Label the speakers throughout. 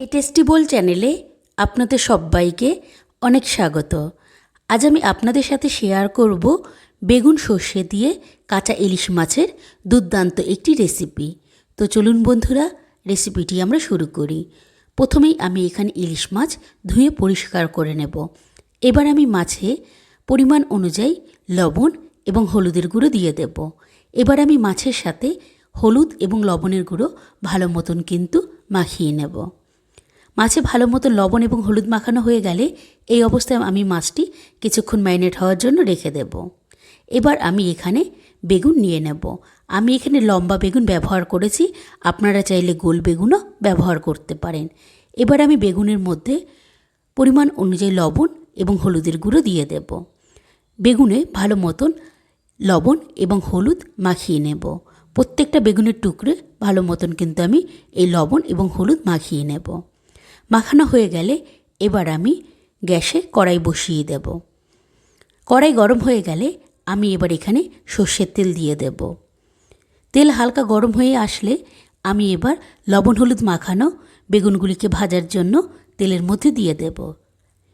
Speaker 1: এই টেস্টিবল চ্যানেলে আপনাদের সবাইকে অনেক স্বাগত। আজ আমি আপনাদের সাথে শেয়ার করব বেগুন সর্ষে দিয়ে কাঁচা ইলিশ মাছের দুর্দান্ত একটি রেসিপি তো চলুন বন্ধুরা রেসিপিটি আমরা শুরু করি। প্রথমেই আমি এখানে ইলিশ মাছ ধুয়ে পরিষ্কার করে নেব। এবার আমি মাছে পরিমাণ অনুযায়ী লবণ এবং হলুদের গুঁড়ো দিয়ে দেব। এবার আমি মাছের সাথে হলুদ এবং লবণের গুঁড়ো ভালো মতন কিন্তু মাখিয়ে নেব। মাছে ভালো মতো লবণ এবং হলুদ মাখানো হয়ে গেলে এই অবস্থায় আমি মাছটি কিছুক্ষণ ম্যারিনেট হওয়ার জন্য রেখে দেব। এবার আমি এখানে বেগুন নিয়ে নেব। আমি এখানে লম্বা বেগুন ব্যবহার করেছি। আপনারা চাইলে গোল বেগুনও ব্যবহার করতে পারেন। এবার আমি বেগুনের মধ্যে পরিমাণ অনুযায়ী লবণ এবং হলুদের গুঁড়ো দিয়ে দেব। বেগুনে ভালো মতন লবণ এবং হলুদ মাখিয়ে নেব। প্রত্যেকটা বেগুনের টুকরে ভালো মতন কিন্তু আমি এই লবণ এবং হলুদ মাখিয়ে নেব। মাখানো হয়ে গেলে এবার আমি গ্যাসে কড়াই বসিয়ে দেব। কড়াই গরম হয়ে গেলে আমি এবার এখানে সর্ষের তেল দিয়ে দেব। তেল হালকা গরম হয়ে আসলে আমি এবার লবণ হলুদ মাখানো বেগুনগুলিকে ভাজার জন্য তেলের মধ্যে দিয়ে দেব।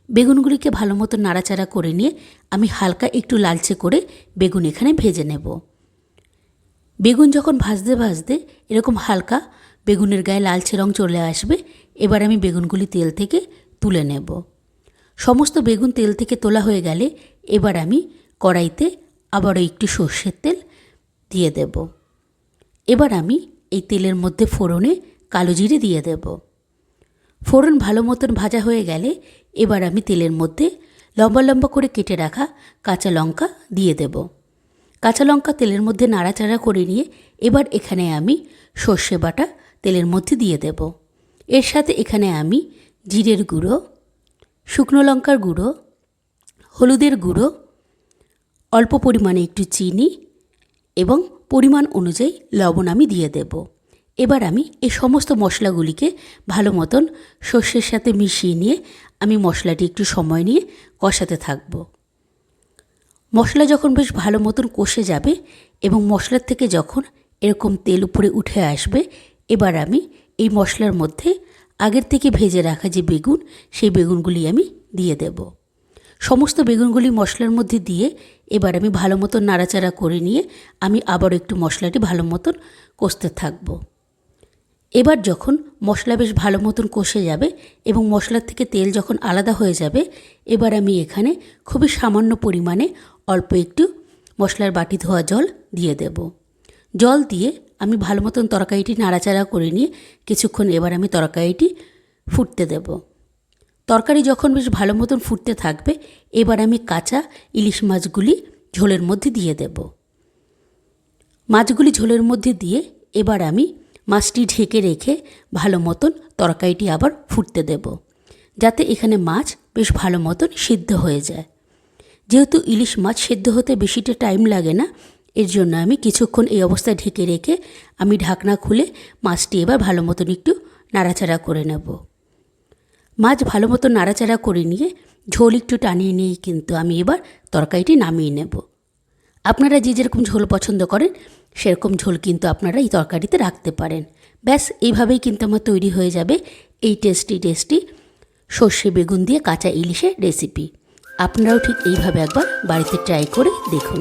Speaker 1: বেগুনগুলিকে ভালো মতো নাড়াচাড়া করে নিয়ে আমি হালকা একটু লালচে করে বেগুন এখানে ভেজে নেব। বেগুন যখন ভাজতে ভাজতে এরকম হালকা বেগুনের গায়ে লালচে রং চলে আসবে, এবার আমি বেগুনগুলি তেল থেকে তুলে নেব। সমস্ত বেগুন তেল থেকে তোলা হয়ে গেলে এবার আমি কড়াইতে আবারও একটু সর্ষের তেল দিয়ে দেব। এবার আমি এই তেলের মধ্যে ফোড়নে কালো জিরে দিয়ে দেব। ফোড়ন ভালো মতন ভাজা হয়ে গেলে এবার আমি তেলের মধ্যে লম্বা লম্বা করে কেটে রাখা কাঁচা লঙ্কা দিয়ে দেব। কাঁচা লঙ্কা তেলের মধ্যে নাড়াচাড়া করে নিয়ে এবার এখানে আমি সর্ষে বাটা তেলের মধ্যে দিয়ে দেব। এর সাথে এখানে আমি জিরের গুঁড়ো, শুকনো লঙ্কার গুঁড়ো, হলুদের গুঁড়ো, অল্প পরিমাণে একটু চিনি এবং পরিমাণ অনুযায়ী লবণ আমি দিয়ে দেব। এবার আমি এই সমস্ত মশলাগুলিকে ভালো মতন সর্ষের সাথে মিশিয়ে নিয়ে আমি মশলাটি একটু সময় নিয়ে কষাতে থাকব। মশলা যখন বেশ ভালো মতন কষে যাবে এবং মশলার থেকে যখন এরকম তেল উপরে উঠে আসবে এবার আমি এই মশলার মধ্যে আগের থেকে ভেজে রাখা যে বেগুন, সেই বেগুনগুলি আমি দিয়ে দেব। সমস্ত বেগুনগুলি মশলার মধ্যে দিয়ে এবার আমি ভালো মতন নাড়াচাড়া করে নিয়ে আমি আবার একটু মশলাটি ভালো মতন কষতে থাকব। এবার যখন মশলা বেশ ভালো মতন কষে যাবে এবং মশলার থেকে তেল যখন আলাদা হয়ে যাবে, এবার আমি এখানে খুবই সামান্য পরিমাণে অল্প একটু মশলার বাটি ধোয়া জল দিয়ে দেব। জল দিয়ে আমি ভালো মতন তরকারিটি নাড়াচাড়া করে নিয়ে কিছুক্ষণ এবার আমি তরকারিটি ফুটতে দেব। তরকারি যখন বেশ ভালো মতন ফুটতে থাকবে, এবার আমি কাঁচা ইলিশ মাছগুলি ঝোলের মধ্যে দিয়ে দেব। মাছগুলি ঝোলের মধ্যে দিয়ে এবার আমি মাছটি ঢেকে রেখে ভালো মতন তরকারিটি আবার ফুটতে দেব, যাতে এখানে মাছ বেশ ভালো মতন সিদ্ধ হয়ে যায়। যেহেতু ইলিশ মাছ সেদ্ধ হতে বেশিটা টাইম লাগে না এর জন্য আমি কিছুক্ষণ এই অবস্থায় ঢেকে রেখে আমি ঢাকনা খুলে মাছটি এবার ভালো মতন একটু নাড়াচাড়া করে নেব। মাছ ভালো মতো নাড়াচাড়া করে নিয়ে ঝোল একটু টানিয়ে নিয়েই কিন্তু আমি এবার তরকারিটি নামিয়ে নেব। আপনারা যে যেরকম ঝোল পছন্দ করেন, সেরকম ঝোল কিন্তু আপনারা এই তরকারিতে রাখতে পারেন। ব্যাস, এইভাবেই কিন্তু আমার তৈরি হয়ে যাবে এই টেস্টি টেস্টি সর্ষে বেগুন দিয়ে কাঁচা ইলিশের রেসিপি। আপনারাও ঠিক এইভাবে একবার বাড়িতে ট্রাই করে দেখুন।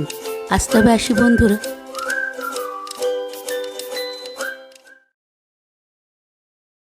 Speaker 1: আসতে হবে আসি বন্ধুরা।